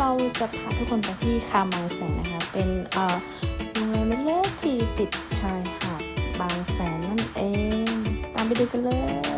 เราจะพาทุกคนไปที่คามางแสนนะคะ เป็นเอ่อโรงแรมเล็กๆที่ติดชายหาดบางแสนนั่นเอง ตามไปดูกันเลย